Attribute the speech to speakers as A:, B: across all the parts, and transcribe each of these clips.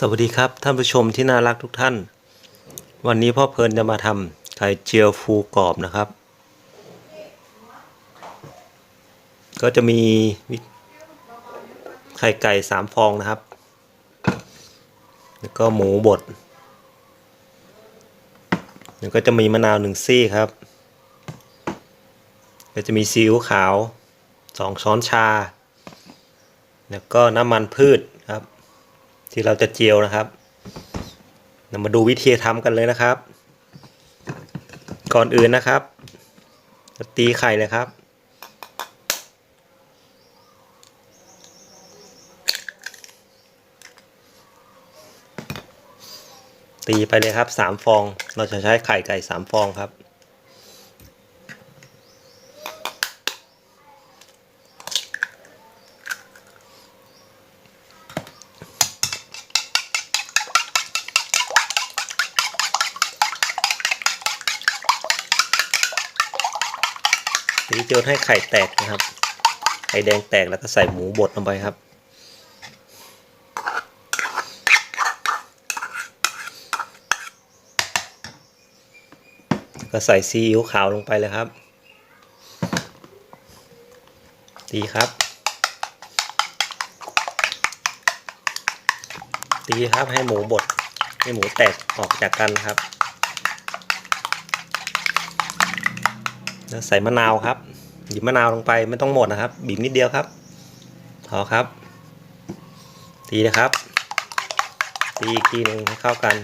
A: สวัสดีครับ ท่านผู้ชมที่น่ารักทุกท่าน วันนี้พ่อเพลินจะมาทำไข่เจียวฟูกรอบนะครับ ก็จะมีไข่ไก่สามฟองนะครับ แล้วก็หมูบดแล้วก็จะมีมะนาวหนึ่งซี่ครับ ก็จะมีซีอิ๊วขาวสองช้อนชา แล้วก็น้ำมันพืชครับ ที่เราจะเจียวนะครับเรามาดูวิธีทำกันเลยนะครับ ก่อนอื่นนะครับตีไข่เลยครับ ตีไปเลยครับสามฟอง เราจะใช้ไข่ไก่สามฟองครับ ตีจนให้ไข่แตกนะครับ ไข่แดงแตกแล้วก็ใส่หมูบดลงไปครับ ก็ใส่ซีอิ๊วขาวลงไปเลยครับ ตีครับ ตีครับให้หมูบดให้หมูแตกออกจากกันนะครับ แล้ว ใส่มะนาวครับหยิบมะนาวลงไปไม่ต้องหมดนะครับ บีบนิดเดียวครับพอครับ ตีนะครับ ตีอีกทีหนึ่งให้เข้ากัน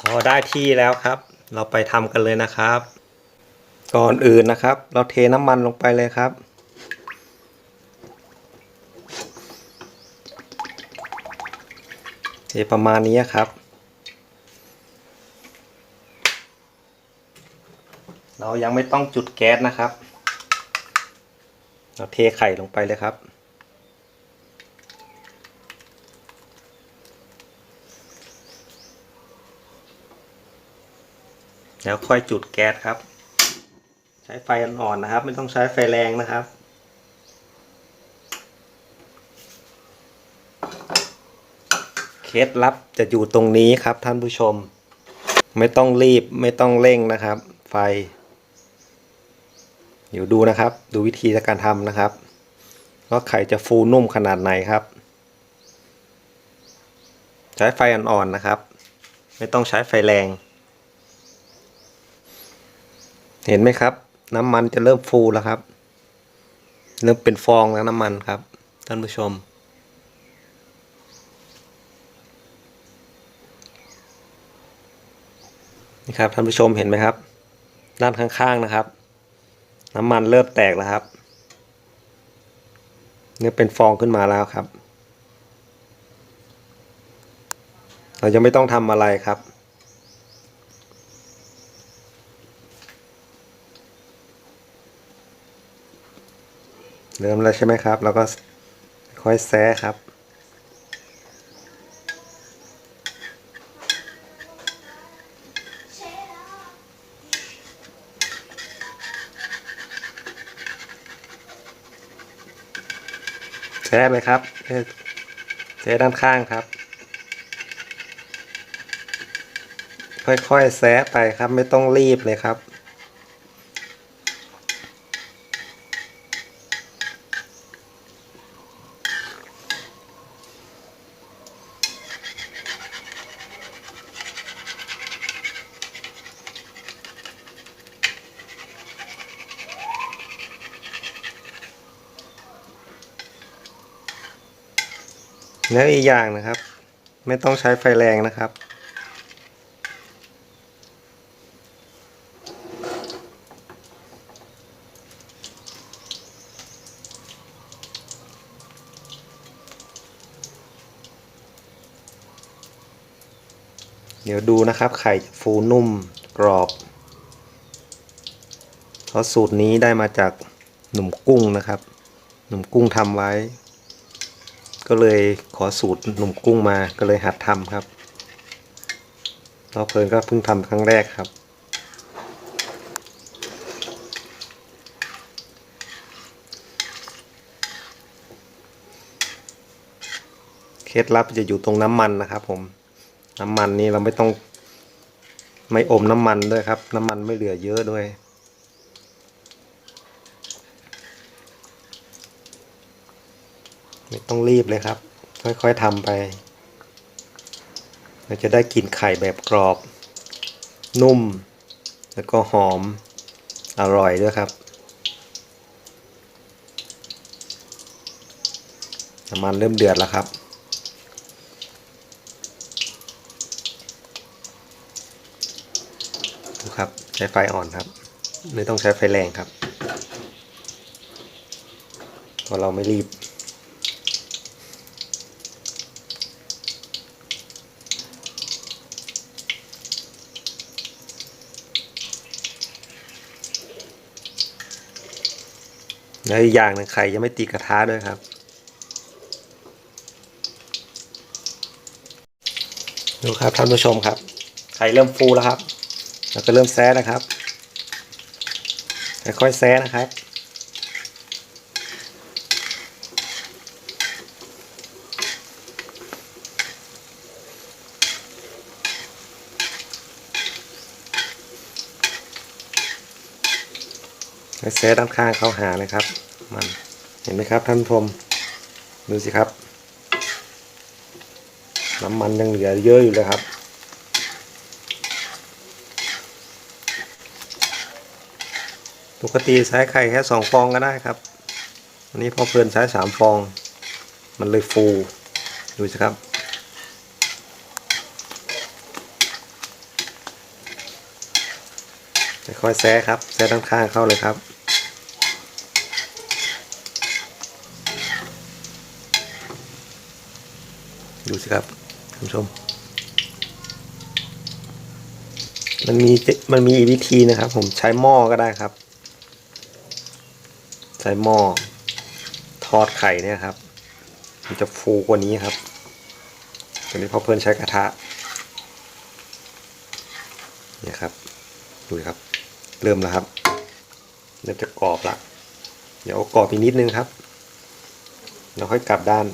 A: พอได้ที่แล้วครับ เราไปทำกันเลยนะครับ ก่อนอื่นนะครับ เราเทน้ำมันลงไปเลยครับ เทประมาณนี้ครับ เรายังไม่ต้องจุดแก๊สนะครับ เราเทไข่ลงไปเลยครับ แล้วค่อยจุดแก๊สครับ ใช้ไฟอ่อนๆนะครับ ไม่ต้องใช้ไฟแรงนะครับเคล็ดลับจะอยู่ตรงนี้ครับท่านผู้ชม ไม่ต้องรีบไม่ต้องเร่งนะครับ ไฟ เดี๋ยวดูนะครับ ดูวิธีการทำนะครับว่าไข่จะฟูนุ่มขนาดไหนครับ ใช้ไฟอ่อนๆนะครับ ไม่ต้องใช้ไฟแรง เห็นไหมครับ น้ำมันจะเริ่มฟูแล้วครับ เริ่มเป็นฟองแล้วน้ำมันครับ ท่านผู้ชม นี่ครับท่านผู้ชมเห็นไหมครับ ด้านข้างๆนะครับ น้ำมันเริ่มแตกแล้วครับ เนี่ยเป็นฟองขึ้นมาแล้วครับ เรายังไม่ต้องทำอะไรครับ เริ่มแล้วใช่ไหมครับ แล้วก็ค่อยแซะครับ แซะเลยครับแซะด้านข้างครับ ค่อยๆแซะไปครับ ไม่ต้องรีบเลยครับ แล้วอีกอย่างนะครับ ไม่ต้องใช้ไฟแรงนะครับ เดี๋ยวดูนะครับไข่ฟูนุ่มกรอบเพราะสูตรนี้ได้มาจากหนุ่มกุ้งนะครับ หนุ่มกุ้งทำไว้ ก็เลยขอสูตรหนุ่มกุ้งมาก็เลยหัดทำครับเราเพลินก็เพิ่งทำครั้งแรกครับ เคล็ดลับจะอยู่ตรงน้ำมันนะครับผมน้ำมันนี่เราไม่ต้องไม่อมน้ำมันด้วยครับ น้ำมันไม่เหลือเยอะด้วย ไม่ต้องรีบเลยครับ ค่อยๆทำไป เราจะได้กลิ่นไข่แบบกรอบ นุ่ม แล้วก็หอม อร่อยด้วยครับน้ำมันเริ่มเดือดแล้วครับ ดูครับ ใช้ไฟอ่อนครับ ไม่ต้องใช้ไฟแรงครับ เพราะเราไม่รีบ แล้วอีกอย่างหนึงไข่ยังไม่ตีกระทะด้วยครับดูครับท่านผู้ชมครับ ไข่เริ่มฟูแล้วครับ แล้วก็เริ่มแซะนะครับค่อยๆแซะนะครับ ให้แซะด้านข้างเข้าหาเลยครับ มันเห็นไหมครับท่านชมดูสิครับ น้ำมันยังเหลือเยอะอยู่เลยครับปกติใช้ไข่แค่สองฟองก็ได้ครับอันนี้พอเพลินใช้สามฟอง มันเลยฟูดูสิครับ ค่อยแซะครับ แซะด้านข้างเข้าเลยครับ ดูสิครับท่านผู้ชม มันมีมันมีวิธีนะครับ ผมใช้หม้อก็ได้ครับ ใช้หม้อทอดไข่เนี่ยครับ มันจะฟูกว่านี้ครับตัวนี้พอเพื่อนใช้กระทะเนี่ยครับดูสิครับ เริ่มแล้วครับเริ่มจะกรอบละเดี๋ยวเอากรอบอีกนิดนึงครับแล้วค่อยกลับด้าน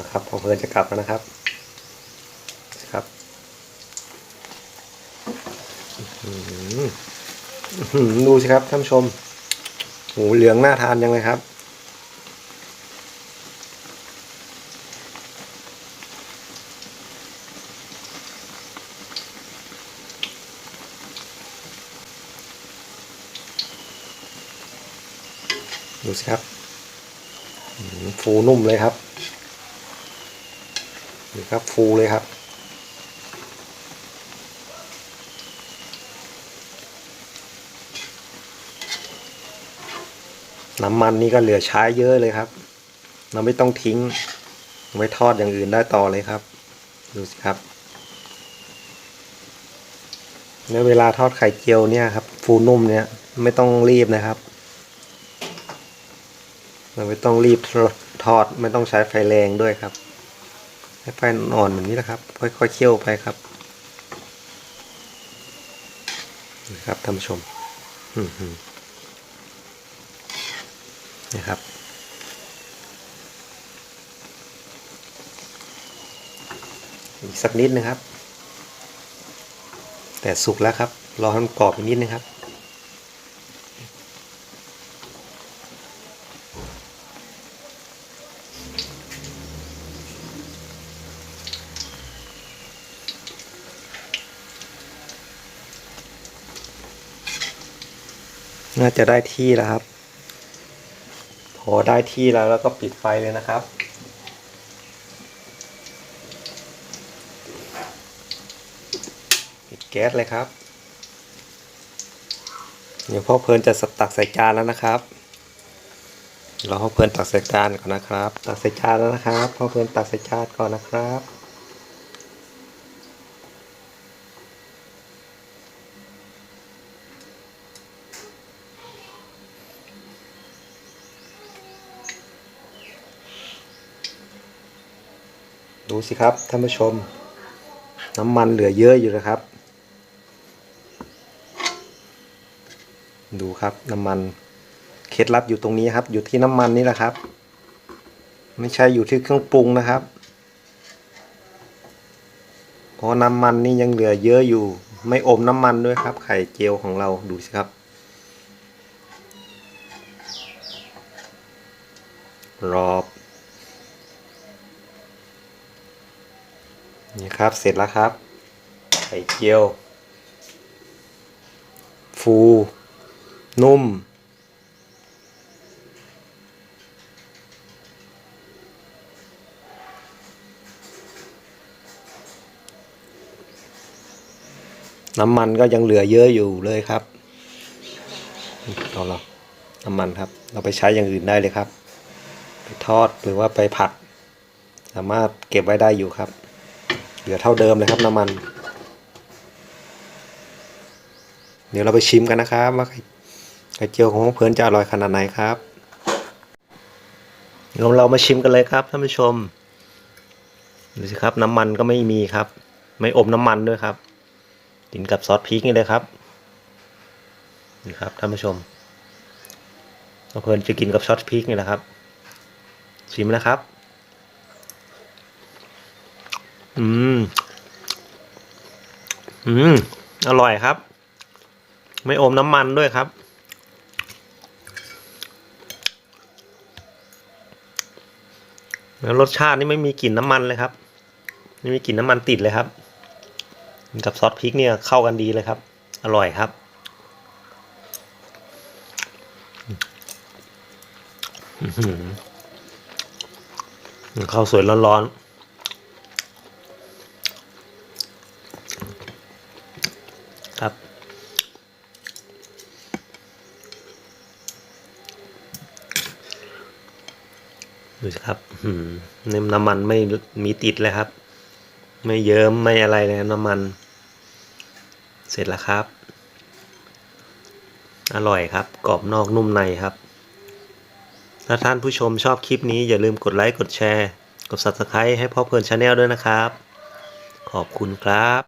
A: นะครับพอเพลินจะกลับแล้วนะครับครับดูสิครับท่านชมโหเหลืองน่าทานยังเลยครับ ดูสิครับฟูนุ่มเลยครับนี่ครับฟูเลยครับ น้ำมันนี่ก็เหลือใช้เยอะเลยครับ เราไม่ต้องทิ้ง ไว้ทอดอย่างอื่นได้ต่อเลยครับ ดูสิครับแล้วเวลาทอดไข่เจียวเนี่ยครับ ฟูนุ่มเนี่ยไม่ต้องรีบนะครับ เราไม่ต้องรีบทอดไม่ต้องใช้ไฟแรงด้วยครับให้ไฟอ่อนแบบนี้นะครับ ค่อยๆเคี่ยวไปครับนี่ครับท่านผู้ชมนี่ครับอีกสักนิดนะครับ แต่สุกแล้วครับ รอให้มันกรอบอีกนิดนึงครับาจะได้ที่แล้วครับ พอได้ที่แล้วแล้วก็ปิดไฟเลยนะครับ ปิดแก๊สเลยครับ เดี๋ยวพ่อเพลินจะสตักใส่จานแล้วนะครับรอพ่อเพลินตักใส่จานก่อนนะครับ ตักใส่จานแล้วนะครับพ่อเพลินตักใส่จานก่อนนะครับ ดูสิครับท่านผู้ชม น้ำมันเหลือเยอะอยู่นะครับ ดูครับน้ำมันเคล็ดลับอยู่ตรงนี้ครับ อยู่ที่น้ำมันนี่แหละครับ ไม่ใช่อยู่ที่เครื่องปรุงนะครับเพราะน้ำมันนี่ยังเหลือเยอะอยู่ ไม่อมน้ำมันด้วยครับ ไข่เจียวของเราดูสิครับ รอบ นี่ครับเสร็จแล้วครับ ไข่เจียว ฟู นุ่ม น้ำมันก็ยังเหลือเยอะอยู่เลยครับเอาละน้ำมันครับ เราไปใช้อย่างอื่นได้เลยครับ ไปทอดหรือว่าไปผัด สามารถเก็บไว้ได้อยู่ครับ ลือเท่าเดิมเลยครับน้ำมัน เดี๋ยวเราไปชิมกันนะครับว่าไข่เจียวของเพลินจะอร่อยขนาดไหนครับเดี๋ยวเรามาชิมกันเลยครับท่านผู้ชมดูสิครับ น้ำมันก็ไม่มีครับ ไม่อมน้ำมันด้วยครับกินกับซอสพริกนี่เลยครับนี่ครับท่านผู้ชมเพลินจะกินกับซอสพริกนี่แหละครับ ชิมนะครับ อืม อืม อร่อยครับ ไม่อมน้ำมันด้วยครับ แล้วรสชาตินี่ไม่มีกลิ่นน้ำมันเลยครับ ไม่มีกลิ่นน้ำมันติดเลยครับ กับซอสพริกเนี่ยเข้ากันดีเลยครับ อร่อยครับอื้อหือข้าวสวยร้อนๆ ดูสิครับอื้อหือนี่น้ำมันไม่มีติดเลยครับ ไม่เยิ้มไม่อะไรเลยน้ำมัน เสร็จแล้วครับ อร่อยครับ กรอบนอกนุ่มในครับ ถ้าท่านผู้ชมชอบคลิปนี้อย่าลืมกดไลค์ กดแชร์ กด subscribe ให้พ่อเพลินชาแนลด้วยนะครับ ขอบคุณครับ